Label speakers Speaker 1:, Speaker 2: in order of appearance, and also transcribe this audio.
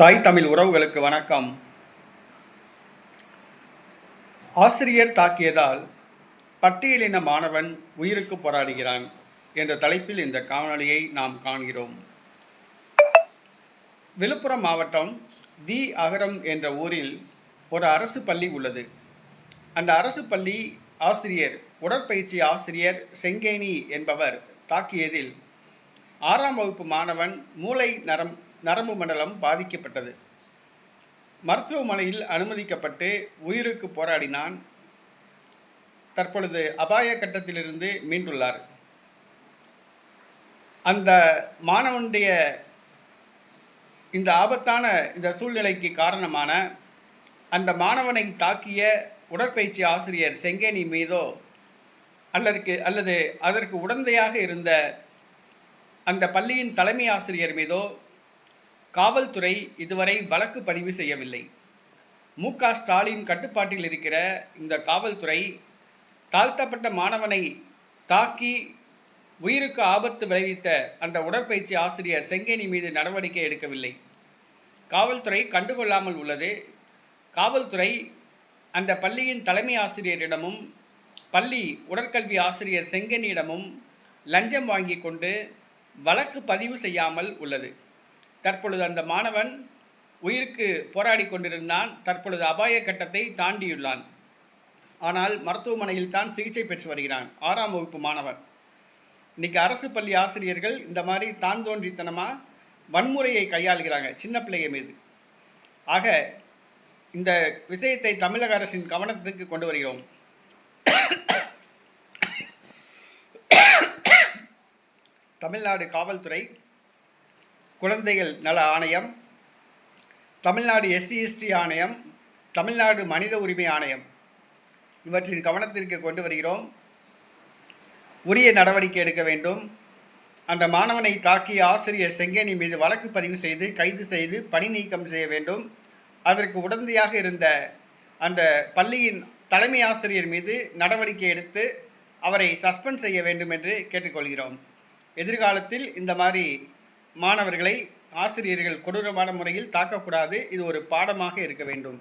Speaker 1: தாய் தமிழ் உறவுகளுக்கு வணக்கம். ஆசிரியர் தாக்கியதால் பட்டியலின மாணவன் உயிருக்கு போராடுகிறான் என்ற தலைப்பில் இந்த காணொளியை நாம் காண்கிறோம். விழுப்புரம் மாவட்டம் தி அகரம் என்ற ஊரில் ஒரு அரசு பள்ளி உள்ளது. அந்த அரசு பள்ளி ஆசிரியர் உடற்பயிற்சி ஆசிரியர் செங்கேனி என்பவர் தாக்கியதில் ஆறாம் வகுப்பு மாணவன் மூளை நரம் நரம்பு மண்டலம் பாதிக்கப்பட்டது. மருத்துவமனையில் அனுமதிக்கப்பட்டு உயிருக்கு போராடினான். தற்பொழுது அபாய கட்டத்திலிருந்து மீண்டுள்ளார். அந்த மாணவனுடைய இந்த ஆபத்தான இந்த சூழ்நிலைக்கு காரணமான அந்த மாணவனை தாக்கிய உடற்பயிற்சி ஆசிரியர் செங்கேனி மீதோ அல்லதுக்கு அல்லது அதற்கு உடந்தையாக இருந்த அந்த பள்ளியின் தலைமை ஆசிரியர் மீதோ காவல்துறை இதுவரை வழக்கு பதிவு செய்யவில்லை. மு. க. ஸ்டாலின் கட்டுப்பாட்டில் இருக்கிற இந்த காவல்துறை தாழ்த்தப்பட்ட மாணவனை தாக்கி உயிருக்கு ஆபத்து விளைவித்த அந்த உடற்பயிற்சி ஆசிரியர் செங்கேனி மீது நடவடிக்கை எடுக்கவில்லை. காவல்துறை கண்டுகொள்ளாமல் உள்ளது. காவல்துறை அந்த பள்ளியின் தலைமை ஆசிரியரிடமும் பள்ளி உடற்கல்வி ஆசிரியர் செங்கனியிடமும் லஞ்சம் வாங்கி கொண்டு வழக்கு பதிவு செய்யாமல் உள்ளது. தற்பொழுது அந்த மாணவன் உயிருக்கு போராடி கொண்டிருந்தான். தற்பொழுது அபாய கட்டத்தை தாண்டியுள்ளான். ஆனால் மருத்துவமனையில் தான் சிகிச்சை பெற்று வருகிறான். ஆறாம் வகுப்பு மாணவன். இன்னைக்கு அரசு பள்ளி ஆசிரியர்கள் இந்த மாதிரி தான் தோன்றித்தனமாக வன்முறையை கையாளுகிறாங்க சின்ன பிள்ளைய மீது. ஆக இந்த விஷயத்தை தமிழக அரசின் கவனத்துக்கு கொண்டு வருகிறோம். தமிழ்நாடு காவல்துறை குழந்தைகள் நல ஆணையம் தமிழ்நாடு எஸ்சி எஸ்டி ஆணையம் தமிழ்நாடு மனித உரிமை ஆணையம். இவற்றின் கவனத்திற்கு கொண்டு வருகிறோம். உரிய நடவடிக்கை எடுக்க வேண்டும். அந்த மாணவனை தாக்கிய ஆசிரியர் செங்கேனி மீது வழக்கு பதிவு செய்து கைது செய்து பணி நீக்கம் செய்ய வேண்டும். அதற்கு உடந்தையாக இருந்த அந்த பள்ளியின் தலைமை ஆசிரியர் மீது நடவடிக்கை எடுத்து அவரை சஸ்பெண்ட் செய்ய வேண்டும் என்று கேட்டுக்கொள்கிறோம். எதிர்காலத்தில் இந்த மாதிரி மாணவர்களை ஆசிரியர்கள் கொடூரமான முறையில் தாக்கக்கூடாது. இது ஒரு பாடமாக இருக்க வேண்டும்.